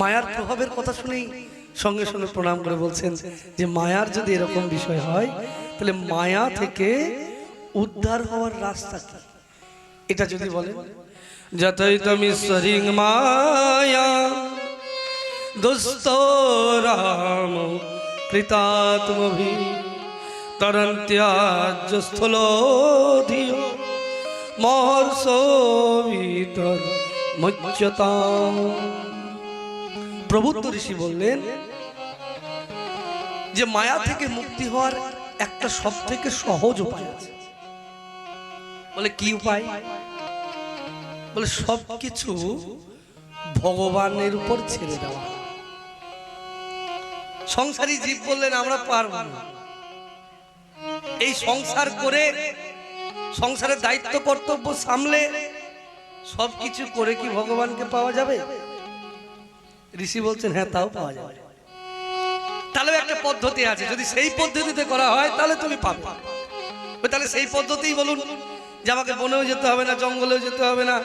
মায়ার প্রভাবের কথা শুনেই সঙ্গে সঙ্গে প্রণাম করে বলছেন যে, মায়ার যদি এরকম বিষয় হয়, তাহলে মায়া থেকে উদ্ধার হওয়ার রাস্তা এটা যদি বলে যতই তুমি সরিং মায়া, দুস্থ রাম, কৃতাত্মভি তরন্ত্যাজ্য স্থলোধিয় মহর্ষবিতর মুচ্যতাম। প্রবুদ্ধ ঋষি বললেন, যে মায়া থেকে মুক্তি হওয়ার একটা সব থেকে সহজ উপায় আছে। বলে, কি উপায়? বলে সব কিছু ভগবানের উপর ছেড়ে দেওয়া। সংসারী জীব বললেন, আমরা পারব না। এই সংসার করে, সংসারের দায়িত্ব, কর্তব্য সামলে সব কিছু করে কি ভগবানকে পাওয়া যাবে? ঋষি বলছেন হ্যাঁ তাও পাওয়া যাবে। তাহলে একটা পদ্ধতি আছে, যদি সেই পদ্ধতিতে করা হয়, তাহলে তুমি পাবে। তাহলে সেই পদ্ধতিই বলুন যে আমাকে বনেও যেতে হবে না, জঙ্গলেও যেতে হবে না,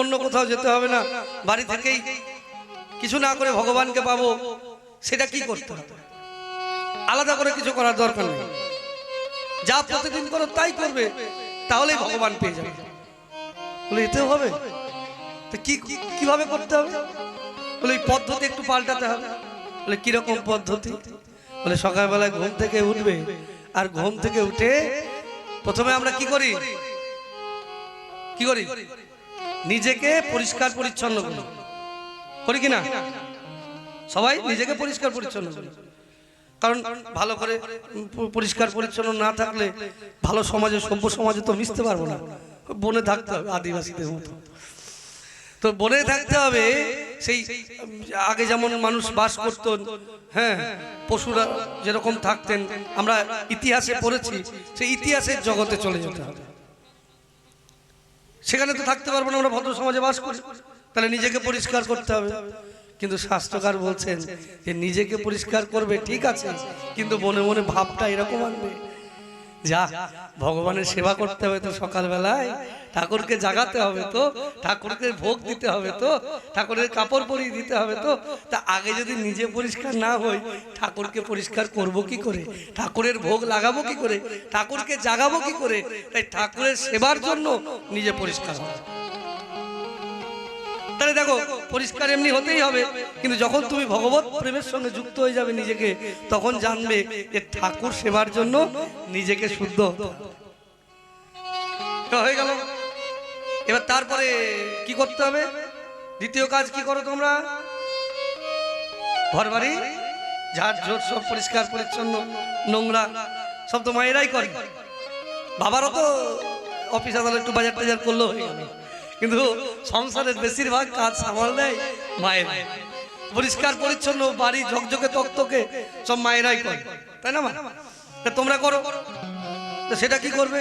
অন্য কোথাও যেতে হবে না, বাড়ি থেকেই কিছু না করে ভগবানকে পাবো, সেটা কি করতে হবে? আলাদা করে কিছু করার দরকার নেই। যা প্রতিদিন করো, তাই করবে, তাহলেই ভগবান পেয়ে যাবে। বলে, এতেও হবে? তো কি, কীভাবে করতে হবে? বলে, এই পদ্ধতি একটু পাল্টাতে হবে। বলে, কীরকম পদ্ধতি? বলে, সকালবেলায় ঘুম থেকে উঠবে। আর ঘুম থেকে উঠে প্রথমে আমরা কি করি? কি করি? নিজেকে পরিষ্কার পরিচ্ছন্ন করি। করি কি না? সবাই নিজেকে পরিষ্কার পরিচ্ছন্ন করি। কারণ ভালো করে পরিষ্কার পরিচ্ছন্ন না থাকলে ভালো সমাজে, সভ্য সমাজে তো মিশতে পারব না। বনে থাকতে হবে, আদিবাসীদের মতো। তো বনে থাকতে হবে সেই আগে যেমন মানুষ বাস করত হ্যাঁ পশুরা যেরকম থাকতেন, আমরা ইতিহাসে পড়েছি, সেই ইতিহাসের জগতে চলে যেতে হবে। সেখানে তো থাকতে পারব না আমরা ভদ্র সমাজে বাস করি, তাহলে নিজেকে পরিষ্কার করতে হবে। কিন্তু স্বাস্থ্যকার বলছেন যে, নিজেকে পরিষ্কার করবে, ঠিক আছে, কিন্তু মনে মনে ভাবটা এরকম আনবে। যা ভগবানের সেবা করতে হবে তো সকালবেলায়। ঠাকুরকে জাগাতে হবে তো, ঠাকুরকে ভোগ দিতে হবে তো, ঠাকুরের কাপড় পরিয়ে দিতে হবে তো। তা আগে যদি নিজে পরিষ্কার না হই, ঠাকুরকে পরিষ্কার করব কি করে? ঠাকুরের ভোগ লাগাবো কি করে? ঠাকুরকে জাগাবো কি করে? তাই ঠাকুরের সেবার জন্য নিজে পরিষ্কার হবে। তাহলে দেখো পরিষ্কার এমনি হতেই হবে। কিন্তু যখন তুমি ভগবত প্রেমের সঙ্গে যুক্ত হয়ে যাবে নিজেকে, তখন জানবে যে ঠাকুর সেবার জন্য নিজেকে শুদ্ধ। হয়ে গেল। এবার তারপরে কি করতে হবে? দ্বিতীয় কাজ কি করো তোমরা? ঘর বাড়ি ঝাড় ঝোট সব পরিষ্কার, পরিচ্ছন্ন, নোংরা, সব তো মায়েরাই করে। বাবারও তো অফিস আদালত একটু বাজার টাজার করলেও হয়ে গেল। কিন্তু সংসারের বেশিরভাগ কাজ সামাল দেয় মায়ের। পরিষ্কার, পরিচ্ছন্ন, বাড়ি ঝকঝকে, তকতকে, সব মায়েরাই করে। তাই না তোমরা করো। সেটা কি করবে?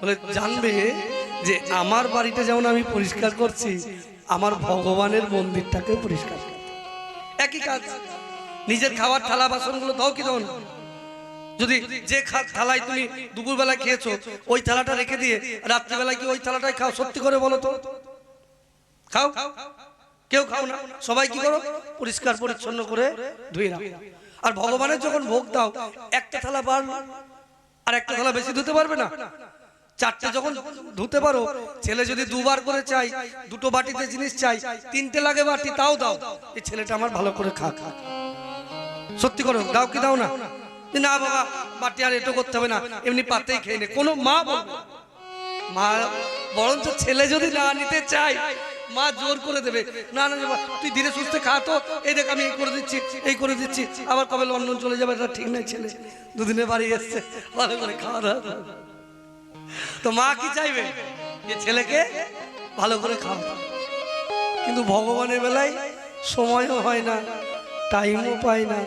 বলে, জানবে যে আমার বাড়িটা যেমন আমি পরিষ্কার করছি, আমার ভগবানের মন্দিরটাকে পরিষ্কার একই কাজ। নিজের খাবার, থালা, বাসনগুলো দাও কি দাও? যদি যে থালায় তুমি দুপুরবেলা খেয়েছো, ওই থালাটা রেখে দিয়ে রাত্রিবেলায় কি ওই থালাটাই খাও? সত্যি করে বলো তো। খাও? কেউ খাও না। সবাই কি করো? পরিষ্কার পরিচ্ছন্ন করে ধুয়ে রাখো আর ভগবানের যখন ভোগ দাও, একটা থালা বার আর একটা থালা বেশি ধুতে পারবে না। চারটে যখন ধুতে পারো, ছেলে যদি দুবার করে চাই দুটো বাটিতে জিনিস চাই তিনটে লাগে বাটি, তাও দাও। এই ছেলেটা আমার ভালো করে খা খা সত্যি করো, দাও কি দাও না? না বাবা, বাটি আর এটো করতে হবে না, এমনি পাতেই খেয়ে নে। কোনো মা বলবে মা, বরঞ্চ ছেলে যদি না নিতে চায়, মা জোর করে দেবে। না না তুই ধীরে সুস্থে খা তো। এই দেখ, আমি এই করে দিচ্ছি, এই করে দিচ্ছি। আবার কবে লন্ডন চলে যাবে, এটা ঠিক নাই ছেলে। দুদিনে বাড়ি এসছে, ভালো করে খাওয়া দাওয়া। তো মা কি চাইবে? যে ছেলেকে ভালো করে খাওয়া। কিন্তু ভগবানের বেলায় সময়ও হয় না টাইমও পায় না।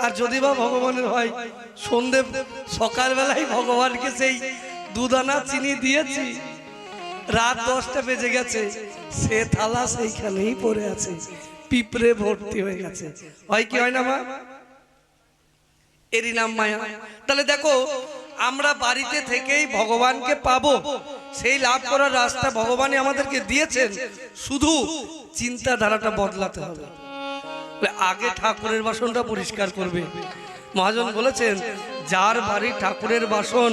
আর যদি বা ভগবানের হয় সন্ধে সকালবেলায় ভগবানকে সেই দুদানা চিনি দিয়েছি। রাত দশটা বেজে গেছে, সে থালা সেইখানেই পড়ে আছে, পিঁপড়ে ভর্তি হয়ে গেছে। হয় কি হয় না মা? এরই নাম মায়া। তাহলে দেখো, আমরা বাড়িতে থেকেই ভগবানকে পাবো। সেই লাভ করার রাস্তা ভগবানই আমাদেরকে দিয়েছেন। শুধু চিন্তাধারাটা বদলাতে হবে। আগে ঠাকুরের বাসনটা পরিষ্কার করবে। মহাজন বলেছেন, যার বাড়ি ঠাকুরের বাসন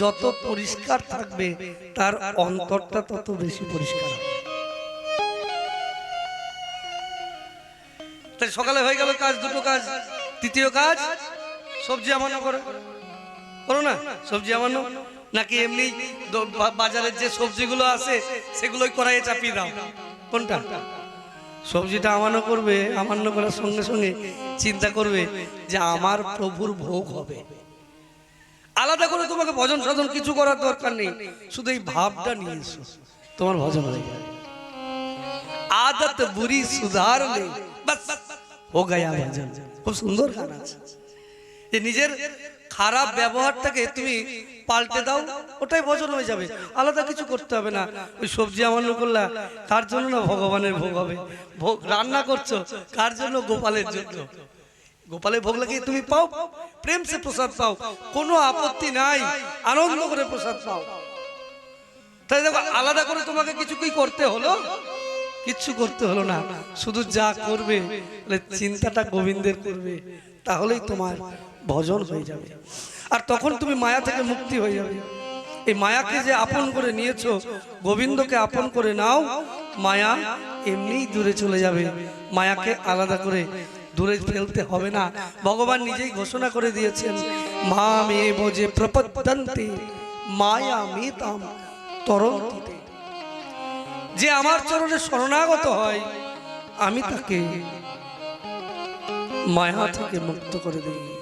যত পরিষ্কার থাকবে, তার অন্তরটা তত বেশি পরিষ্কার তাই সকালে হয়ে গেল কাজ, দুটো কাজ। তৃতীয় কাজ, সবজি আমানো করো। করো না? সবজি আমানো নাকি এমনি বাজারের যে সবজিগুলো আছে, সেগুলোই কড়াইয়ে চাপিয়ে দাও। কোনটা? সবজিটা আমানো করবে, আমান্য করার সঙ্গে সঙ্গে চিন্তা করবে যে আমার প্রভুর ভোগ হবে। আলাদা করে তোমাকে ভজন সাধন কিছু করার দরকার নেই, শুধু এই ভাবটা নিয়ে এসো। তোমার ভজন হয়ে যাবে আদত বুরি সুধার নেই খুব সুন্দর গান আছে। যে নিজের খারাপ ব্যবহারটাকে তুমি পাল্টে দাও, ওটাই ভজন হয়ে যাবে। আলাদা কিছু করতে হবে না। ওই সবজি আমান্য করলা কার জন্য না ভগবানের ভোগ হবে। ভোগ রান্না করছ, কার জন্য? গোপালের জন্য। গোপালের ভোগ লাগিয়ে তুমি পাও, প্রেম সে প্রসাদ পাও, কোনো আপত্তি নাই, আনন্দ করে প্রসাদ পাও। তাই দেখো, আলাদা করে তোমাকে কিছু কি করতে হলো? কিচ্ছু করতে হলো না। শুধু যা করবে চিন্তাটা গোবিন্দের করবে। তাহলেই তোমার ভজন হয়ে যাবে। আর তখন তুমি মায়া থেকে মুক্তি হয়ে যাবে। এই মায়াকে যে আপন করে নিয়েছো, গোবিন্দকে আপন করে নাও, মায়া এমনিই দূরে চলে যাবে। মায়াকে আলাদা করে দূরে ফেলতে হবে না। ভগবান নিজেই ঘোষণা করে দিয়েছেন, মা মে বোঝে প্রপদ্যন্তে, মায়া মেতাম তরন্তিতে। যে আমার চরণে শরণাগত হয়, আমি তাকে মায়া থেকে মুক্ত করে দিই।